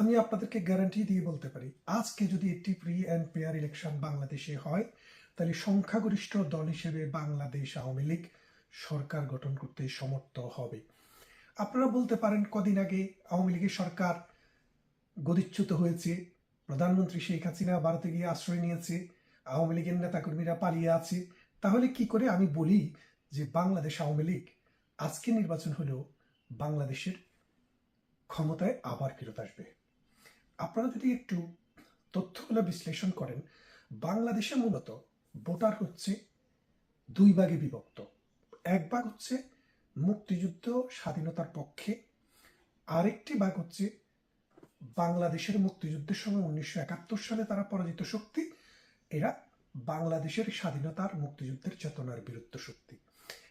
আমি আপনাদেরকে গ্যারান্টি দিয়ে বলতে পারি, আজকে যদি একটি প্রি অ্যান্ড পেয়ার ইলেকশন বাংলাদেশে হয়, তাহলে সংখ্যাগরিষ্ঠ দল হিসেবে বাংলাদেশ আওয়ামী লীগ সরকার গঠন করতে সমর্থ হবে। আপনারা বলতে পারেন, কদিন আগে আওয়ামী লীগের সরকার গদিচ্যুত হয়েছে, প্রধানমন্ত্রী শেখ হাসিনা ভারতে গিয়ে আশ্রয় নিয়েছে, আওয়ামী লীগের নেতাকর্মীরা পালিয়ে আছে। তাহলে কি করে আমি বলি যে বাংলাদেশ আওয়ামী লীগ আজকে নির্বাচন হলেও বাংলাদেশের ক্ষমতায় আবার ফেরত আসবে? আপনারা যদি একটু তথ্যগুলো বিশ্লেষণ করেন, বাংলাদেশে মূলত ভোটার হচ্ছে দুই ভাগে বিভক্ত। এক ভাগ হচ্ছে মুক্তিযুদ্ধ স্বাধীনতার পক্ষে, আরেকটি ভাগ হচ্ছে বাংলাদেশের মুক্তিযুদ্ধের সময় উনিশশো একাত্তর সালে তারা পরাজিত শক্তি, এরা বাংলাদেশের স্বাধীনতার মুক্তিযুদ্ধের চেতনার বিরুদ্ধ শক্তি।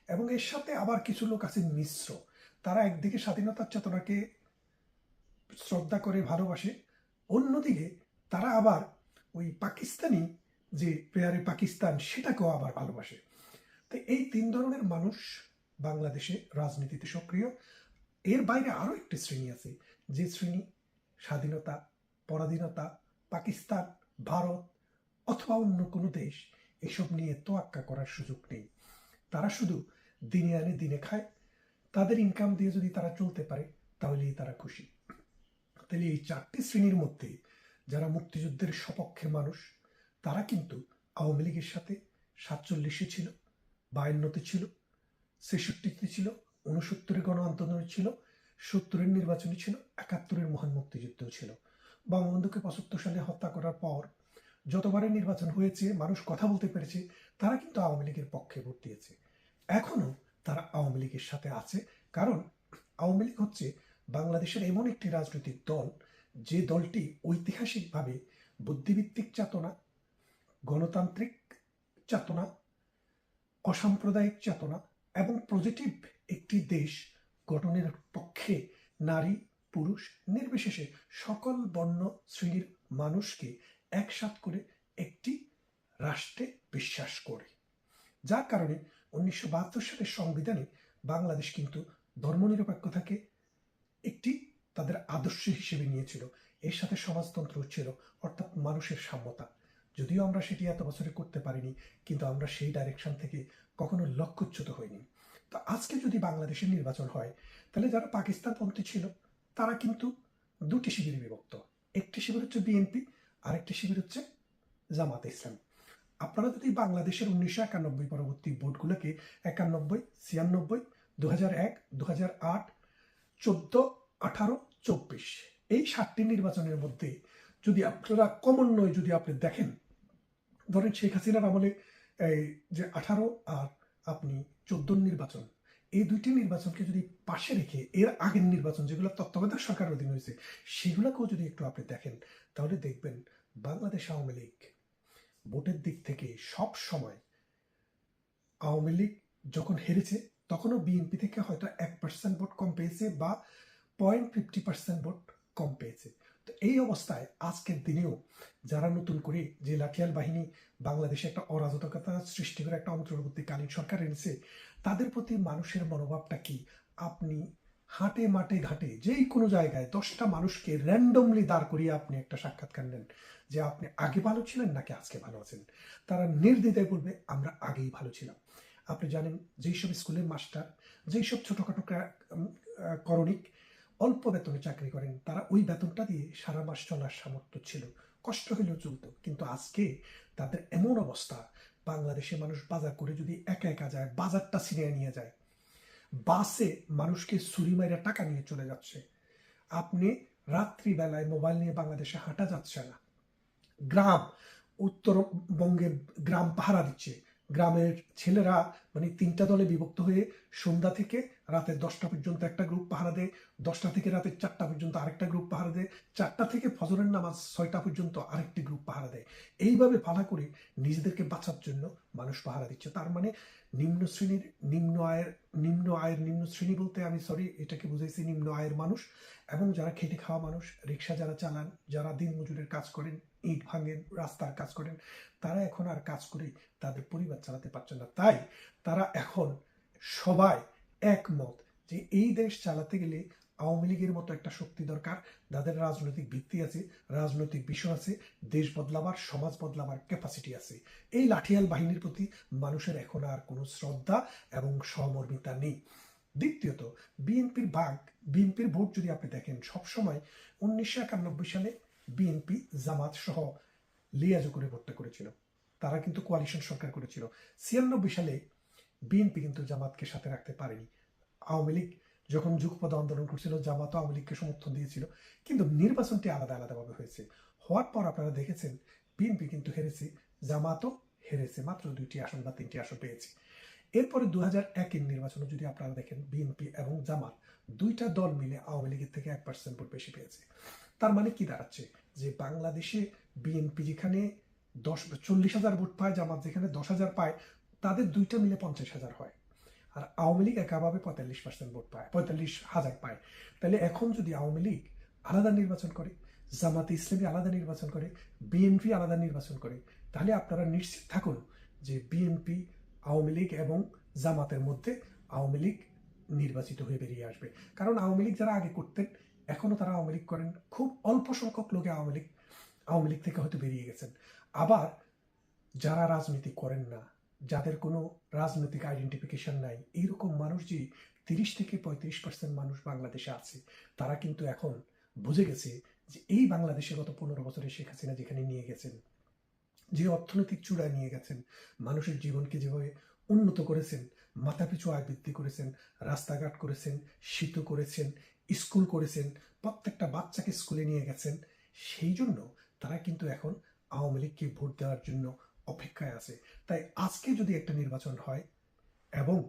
এবং এর সাথে আবার কিছু লোক আছে মিশ্র, তারা একদিকে স্বাধীনতার চেতনাকে শ্রদ্ধা করে ভালোবাসে অন্যদিকে তারা আবার ওই পাকিস্তানি যে প্লেয়ারে পাকিস্তান সেটাকেও আবার ভালোবাসে। তো এই তিন ধরনের মানুষ বাংলাদেশে রাজনীতিতে সক্রিয়। এর বাইরে আরও একটি শ্রেণি আছে, যে শ্রেণি স্বাধীনতা, পরাধীনতা, পাকিস্তান, ভারত অথবা অন্য কোনো দেশ, এসব নিয়ে তোয়াক্কা করার সুযোগ নেই। তারা শুধু দিনে আনে দিনে খায়। তাদের ইনকাম দিয়ে যদি তারা চলতে পারে, তাহলেই তারা খুশি। তাহলে এই চারটি শ্রেণির মধ্যে যারা মুক্তিযুদ্ধের সপক্ষে মানুষ, তারা কিন্তু আওয়ামী লীগের সাথে সাতচল্লিশে ছিল, বায়ান্নতে ছিল, ছেষট্টিতে ছিল উনসত্তরে গণ আন্দোলনে ছিল, সত্তরের নির্বাচনে ছিল, একাত্তরের মহান মুক্তিযুদ্ধও ছিল। বঙ্গবন্ধুকে পঁচাত্তর সালে হত্যা করার পর যতবারের নির্বাচন হয়েছে, মানুষ কথা বলতে পেরেছে, তারা কিন্তু আওয়ামী লীগের পক্ষে ভোট দিয়েছে। এখনও তারা আওয়ামী লীগের সাথে আছে, কারণ আওয়ামী লীগ হচ্ছে বাংলাদেশের এমন একটি রাজনৈতিক দল যে দলটি ঐতিহাসিকভাবে বুদ্ধিভিত্তিক চেতনা, গণতান্ত্রিক চেতনা, অসাম্প্রদায়িক চেতনা এবং পজিটিভ একটি দেশ গঠনের পক্ষে নারী, পুরুষ, নির্বিশেষে সকল বর্ণ শ্রেণির মানুষকে একসাথ করে একটি রাষ্ট্রে বিশ্বাস করে। যার কারণে উনিশশো বাহাত্তর সালের সংবিধানে বাংলাদেশ কিন্তু ধর্মনিরপেক্ষতাকে একটি তাদের আদর্শ হিসেবে নিয়েছিল। এর সাথে সমাজতন্ত্র ছিল, অর্থাৎ মানুষের সাম্যতা। যদিও আমরা সেটি এত বছরে করতে পারিনি, কিন্তু আমরা সেই ডাইরেকশন থেকে কখনো লক্ষ্যচ্যুত হইনি। তো আজকে যদি বাংলাদেশের নির্বাচন হয়, তাহলে যারা পাকিস্তানপন্থী ছিল, তারা কিন্তু দুটি শিবিরে বিভক্ত। একটি শিবির হচ্ছে বিএনপি, আরেকটি শিবির হচ্ছে জামাত ইসলাম। আপনারা যদি বাংলাদেশের উনিশশো একানব্বই পরবর্তী ভোটগুলোকে একানব্বই, ছিয়ানব্বই দু হাজার এক দু হাজার আট চোদ্দ, আঠারো, চব্বিশ। এই সাতটি নির্বাচনের মধ্যে যদি আপনারা কমন নয় যদি আপনি দেখেন, ধরেন শেখ হাসিনার আমলে এই যে আঠারো আর আপনি চোদ্দোর নির্বাচন, এই দুইটি নির্বাচনকে যদি পাশে রেখে এর আগের নির্বাচন যেগুলো তত্ত্বাবধায়ক সরকারের অধীন হয়েছে, সেগুলোকেও যদি একটু আপনি দেখেন, তাহলে দেখবেন বাংলাদেশ আওয়ামী লীগ ভোটের দিক থেকে সব সময় আওয়ামী লীগ যখন হেরেছে তখনও বিএনপি থেকে হয়তো এক পার্সেন্ট ভোট কম পেয়েছে বা পয়েন্ট ফিফটি পার্সেন্ট ভোট কম পেয়েছে। তো এই অবস্থায় আজকের দিনেও যারা নতুন করে যে লাঠিয়াল বাহিনী বাংলাদেশে একটা অরাজকতা সৃষ্টি করে একটা অন্তর্বর্তীকালীন সরকার এনেছে, তাদের প্রতি মানুষের মনোভাবটা কি? আপনি হাটে মাঠে ঘাটে যেই কোনো জায়গায় দশটা মানুষকে র্যান্ডমলি দাঁড় করিয়ে আপনি একটা সাক্ষাৎকার নেন যে আপনি আগে ভালো ছিলেন নাকি আজকে ভালো আছেন? তারা নির্দ্বিধায় বলবে, আমরা আগেই ভালো ছিলাম। আপনি জানেন যেই সব স্কুলের মাস্টার যেই সব ছোটোখাটো করণিক অল্প বেতনে চাকরি করেন, তারা ওই বেতনটা দিয়ে সারা মাস চলার সামর্থ্য ছিল। কষ্ট হলেও চলতো। কিন্তু আজকে তাদের এমন অবস্থা বাংলাদেশে মানুষ বাজার করে যদি একা একা যায়, বাজারটা ছিনিয়ে নিয়ে যায়। বাসে মানুষকে ছুরি মাইরা টাকা নিয়ে চলে যাচ্ছে। আপনি রাত্রিবেলায় মোবাইল নিয়ে বাংলাদেশে হাঁটা যাচ্ছে না। গ্রাম, উত্তরবঙ্গের গ্রাম পাহারা দিচ্ছে। গ্রামের ছেলেরা মানে তিনটা দলে বিভক্ত হয়ে সন্ধ্যা থেকে রাতের দশটা পর্যন্ত একটা গ্রুপ পাহারা দেয়, দশটা থেকে রাতে চারটা পর্যন্ত আরেকটা গ্রুপ পাহারা দেয়, চারটা থেকে ফজরের নামাজ ছয়টা পর্যন্ত আরেকটি গ্রুপ পাহারা দেয়। এইভাবে পালা করে নিজেদেরকে বাঁচার জন্য মানুষ পাহারা দিচ্ছে। তার মানে নিম্ন শ্রেণির, নিম্ন আয়ের নিম্ন আয়ের, নিম্ন শ্রেণি বলতে আমি সরি এটাকে বুঝাইছি নিম্ন আয়ের মানুষ এবং যারা খেটে খাওয়া মানুষ রিক্সা যারা চালান, যারা দিন মজুরের কাজ করেন, ইট ভাঙেন, রাস্তার কাজ করেন, তারা এখন আর কাজ করে তাদের পরিবার চালাতে পারছে না। তাই তারা এখন সবাই একমত যে এই দেশ চালাতে গেলে আওয়ামী লীগের মতো একটা শক্তি দরকার। যাদের রাজনৈতিক ভিত্তি আছে, রাজনৈতিক বিষয় আছে, দেশ বদলাবার, সমাজ বদলাবার ক্যাপাসিটি আছে। এই লাঠিয়াল বাহিনীর প্রতি মানুষের এখন আর কোনো শ্রদ্ধা এবং সহমর্মিতা নেই। দ্বিতীয়ত, বিএনপির ভাগ, বিএনপির ভোট যদি আপনি দেখেন, সবসময় উনিশশো একানব্বই সালে বিএনপি জামাত সহ লিয়াজো করে ভোটটা করেছিল। তারা কিন্তু কোয়ালিশন সরকার করেছিল। ছিয়ানব্বই সালে বিএনপি কিন্তু জামাতকে সাথে রাখতে পারেনি। আওয়ামী লীগ যখন যুগপদ আন্দোলন করছিল, জামাত আওয়ামী লীগকে সমর্থন দিয়েছিল। কিন্তু নির্বাচনটি আলাদা আলাদাভাবে হয়েছে। হওয়ার পর আপনারা দেখেছেন, বিএনপি কিন্তু হেরেছে, জামাতও হেরেছে। মাত্র দুইটি আসন বা তিনটি আসন পেয়েছে। এরপরে দু হাজার একের নির্বাচনে যদি আপনারা দেখেন, বিএনপি এবং জামাত দুইটা দল মিলে আওয়ামী লীগের থেকে এক পার্সেন্ট ভোট বেশি পেয়েছে। তার মানে কি দাঁড়াচ্ছে? যে বাংলাদেশে বিএনপি যেখানে দশ, চল্লিশ হাজার ভোট পায়, জামাত যেখানে দশ হাজার পায় তাদের দুইটা মিলে পঞ্চাশ হাজার হয়। আর আওয়ামী লীগ একাভাবে পঁয়তাল্লিশ পার্সেন্ট ভোট পায়, পঁয়তাল্লিশ হাজার পায়। তাহলে এখন যদি আওয়ামী লীগ আলাদা নির্বাচন করে, জামাতে ইসলামী আলাদা নির্বাচন করে, বিএনপি আলাদা নির্বাচন করে, তাহলে আপনারা নিশ্চিত থাকুন যে বিএনপি আওয়ামী লীগ এবং জামাতের মধ্যে আওয়ামী লীগ নির্বাচিত হয়ে বেরিয়ে আসবে। কারণ আওয়ামী লীগ যারা আগে করতেন এখনও তারা আওয়ামী লীগ করেন। খুব অল্প সংখ্যক লোকে আওয়ামী লীগ আওয়ামী লীগ থেকে হয়তো বেরিয়ে গেছেন। আবার যারা রাজনীতি করেন না যাদের কোনো রাজনৈতিক আইডেন্টিফিকেশন নাই। এইরকম মানুষ যে তিরিশ থেকে পঁয়ত্রিশ পার্সেন্ট মানুষ বাংলাদেশে আছে, তারা কিন্তু এখন বুঝে গেছে যে এই বাংলাদেশে গত পনেরো বছরে শেখ হাসিনা যেখানে নিয়ে গেছেন, যে অর্থনৈতিক চূড়ায় নিয়ে গেছেন, মানুষের জীবনকে যেভাবে উন্নত করেছেন, মাথাপিছু আয় বৃদ্ধি করেছেন, রাস্তাঘাট করেছেন শীত করেছেন, স্কুল করেছেন, প্রত্যেকটা বাচ্চাকে স্কুলে নিয়ে গেছেন, সেই জন্য তারা কিন্তু এখন আওয়ামী লীগকে ভোট দেওয়ার জন্য অপেক্ষায় আছে। তাই আজকে যদি একটা নির্বাচন হয় এবং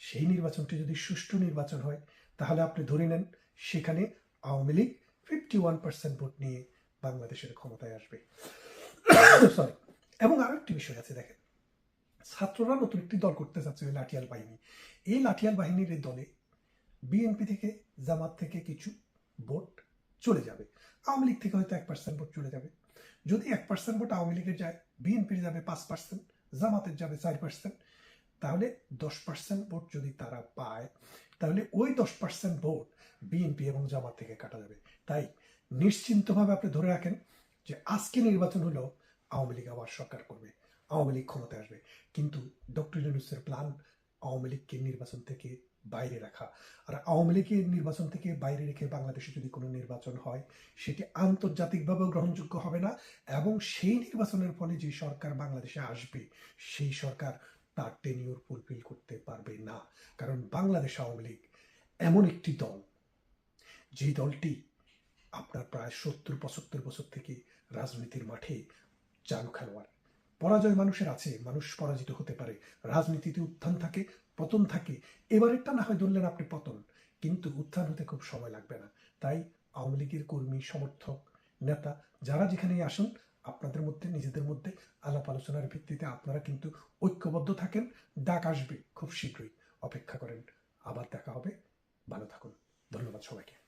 সেই নির্বাচনটি যদি সুষ্ঠু নির্বাচন হয়, তাহলে আপনি ধরে নেন সেখানে Awami League fifty one percent vote নিয়ে বাংলাদেশের ক্ষমতায় আসবে। সরি এবং আরও একটি বিষয় আছে, দেখেন। ছাত্ররা নতুন একটি দল করতে চাচ্ছে লাঠিয়াল বাহিনী। এই লাঠিয়াল বাহিনীর এই দলে বিএনপি থেকে, জামাত থেকে কিছু ভোট চলে যাবে। আওয়ামী লীগ থেকে হয়তো এক পার্সেন্ট ভোট চলে যাবে। যদি এক পার্সেন্ট ভোট আওয়ামী লীগের যায় বিএনপির যাবে পাঁচ পার্সেন্ট জামাতের যাবে চার পার্সেন্ট তাহলে দশ পার্সেন্ট ভোট যদি তারা পায়, তাহলে ওই দশ পার্সেন্ট ভোট বিএনপি এবং জামাত থেকে কাটা যাবে। তাই নিশ্চিন্তভাবে আপনি ধরে রাখেন যে আজকে নির্বাচন হলো, আওয়ামী লীগ আবার সরকার করবে, আওয়ামী লীগ ক্ষমতায় আসবে। কিন্তু ডক্টর ইউনুসের প্ল্যান আওয়ামী লীগকে নির্বাচন থেকে বাইরে রাখা। আর আওয়ামী লীগের নির্বাচন থেকে বাইরে রেখে বাংলাদেশে যদি কোনো নির্বাচন হয়, সেটি আন্তর্জাতিকভাবেও গ্রহণযোগ্য হবে না এবং সেই নির্বাচনের ফলে যে সরকার বাংলাদেশে আসবে, সেই সরকার তার টেনিওর ফুলফিল করতে পারবে না। কারণ বাংলাদেশ আওয়ামী লীগ এমন একটি দল, যে দলটি আপনার প্রায় সত্তর, পঁচাত্তর বছর থেকে রাজনীতির মাঠে চালু খেলোয়াড়। পরাজয় মানুষের আছে, মানুষ পরাজিত হতে পারে, রাজনীতিতে উত্থান থাকে পতন থাকে, এবারেরটা না হয় ধরলেন আপনি পতন। কিন্তু উত্থান হতে খুব সময় লাগবে না। তাই আওয়ামী লীগের কর্মী, সমর্থক, নেতা যারা যেখানেই আসুন, আপনাদের মধ্যে, নিজেদের মধ্যে আলাপ আলোচনার ভিত্তিতে আপনারা কিন্তু ঐক্যবদ্ধ থাকেন। ডাক আসবে খুব শীঘ্রই। অপেক্ষা করেন। আবার দেখা হবে। ভালো থাকুন। ধন্যবাদ সবাইকে।